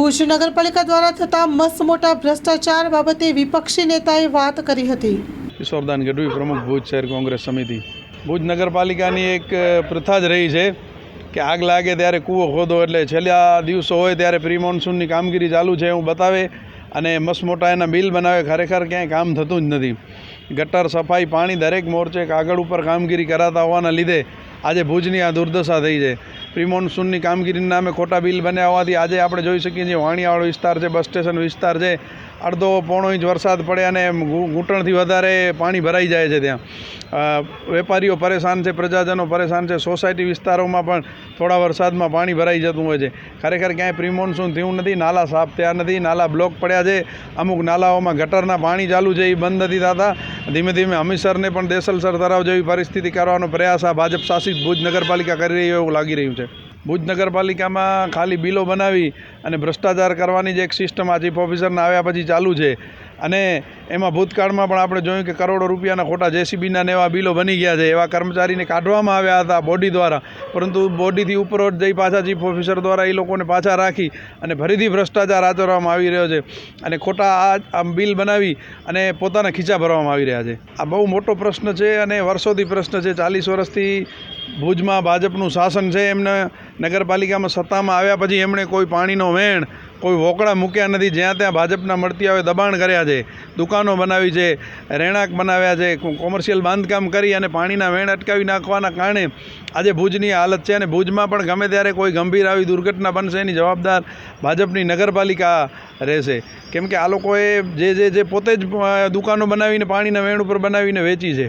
ભુજ નગરપાલિકા દ્વારા થતા મસ્ત મોટા ભ્રષ્ટાચાર બાબતે વિપક્ષી નેતાએ વાત કરી હતી. કિશોરદાન ગઢવી પ્રમુખ ભુજ શહેર કોંગ્રેસ સમિતિ. ભુજ નગરપાલિકાની એક પ્રથા જ રહી છે કે આગ લાગે ત્યારે કૂવો ખોદો એટલે છેલ્લા દિવસો હોય ત્યારે પ્રી મોન્સૂનની કામગીરી ચાલુ છે, એવું બતાવે અને મસ્ત મોટા એના બિલ બનાવે, ખરેખર ક્યાંય કામ થતું જ નથી. ગટર, સફાઈ, પાણી દરેક મોરચે કાગળ ઉપર કામગીરી કરાતા હોવાના લીધે આજે ભુજની આ દુર્દશા થઈ છે. પ્રી મોન્સૂનની કામગીરીના નામે ખોટા બિલ બન્યા હોવાથી આજે આપણે જોઈ શકીએ છીએ વાણિયાવાળો વિસ્તાર છે, બસ સ્ટેશન વિસ્તાર છે. અડધો પોણો ઇંચ વરસાદ પડે અને ઘૂંટણથી વધારે પાણી ભરાઈ જાય છે ત્યાં. વેપારીઓ પરેશાન છે, પ્રજાજનો પરેશાન છે, સોસાયટી વિસ્તારોમાં પણ થોડા વરસાદમાં પાણી ભરાઈ જતું હોય છે. ખરેખર ક્યાંય પ્રિમોન્સૂન થયું નથી, નાલા સાફ થયા નથી, નાલા બ્લોક પડ્યા છે. અમુક નાલાઓમાં ગટરના પાણી ચાલુ છે, એ બંધ નથી થતા. ધીમે ધીમે હમીસરને પણ દેસલ સર ધરાવ જેવી પરિસ્થિતિ કરવાનો પ્રયાસ આ ભાજપ શાસિત ભુજ નગરપાલિકા કરી રહી એવું લાગી રહ્યું છે. ભુજ નગરપાલિકામાં ખાલી બિલો બનાવી અને ભ્રષ્ટાચાર કરવાની જે એક સિસ્ટમ આ ચીફ ઓફિસરના આવ્યા પછી ચાલુ છે અને એમાં ભૂતકાળમાં પણ આપણે જોયું કે કરોડો રૂપિયાના ખોટા જેસીબીના ને એવા બિલો બની ગયા છે, એવા કર્મચારીને કાઢવામાં આવ્યા હતા બોડી દ્વારા. પરંતુ બોડીથી ઉપરોટ જઈ પાછા ચીફ ઓફિસર દ્વારા એ લોકોને પાછા રાખી અને ફરીથી ભ્રષ્ટાચાર આચરવામાં આવી રહ્યો છે. અને ખોટા આ બિલ બનાવી અને પોતાના ખીચા ભરવામાં આવી રહ્યા છે. આ બહુ મોટો પ્રશ્ન છે અને વર્ષોથી પ્રશ્ન છે. ચાલીસ વર્ષથી ભુજમાં ભાજપનું શાસન છે, એમને નગરપાલિકામાં સત્તામાં આવ્યા પછી એમણે કોઈ પાણીનો વેણ, કોઈ વોકળા મૂક્યા નથી, જ્યાં ત્યાં ભાજપના મળતી આવે દબાણ કર્યા છે, દુકાનો બનાવી છે, રહેણાંક બનાવ્યા છે કોમર્શિયલ બાંધકામ કરી અને પાણીના વેણ અટકાવી નાખવાના કારણે આજે ભુજની હાલત છે અને ભુજમાં પણ ગમે ત્યારે કોઈ ગંભીર આવી દુર્ઘટના બનશે, એની જવાબદાર ભાજપની નગરપાલિકા રહેશે. કેમ કે આ લોકોએ જે જે જે પોતે જ દુકાનો બનાવીને પાણીના વેણ ઉપર બનાવીને વેચી છે.